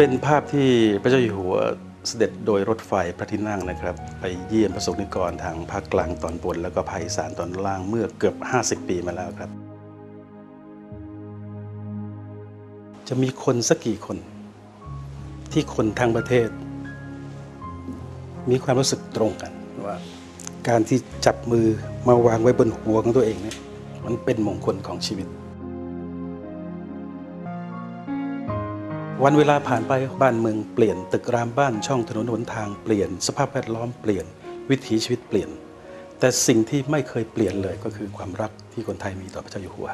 เป็นภาพที่พระเจ้าอยู่หัวเสด็จโดยรถไฟพระที่นั่งนะครับ ไปเยี่ยมประสบนิกรทางภาคกลางตอนบน แล้วก็ภาคอีสานตอนล่างเมื่อเกือบ 50 ปีมาแล้วครับ จะมีคนสักกี่คน ที่คนทั้งประเทศ มีความรู้สึกตรงกันว่า การที่จับมือมาวางไว้บนหัวของตัวเองเนี่ยมันเป็นมงคลของชีวิต วันเวลาผ่านไปบ้านเมืองเปลี่ยนตึกรามบ้านช่องถนนหนทางเปลี่ยน สภาพแวดล้อมเปลี่ยน วิถีชีวิตเปลี่ยน แต่สิ่งที่ไม่เคยเปลี่ยนเลยก็คือความรักที่คนไทยมีต่อพระเจ้าอยู่หัว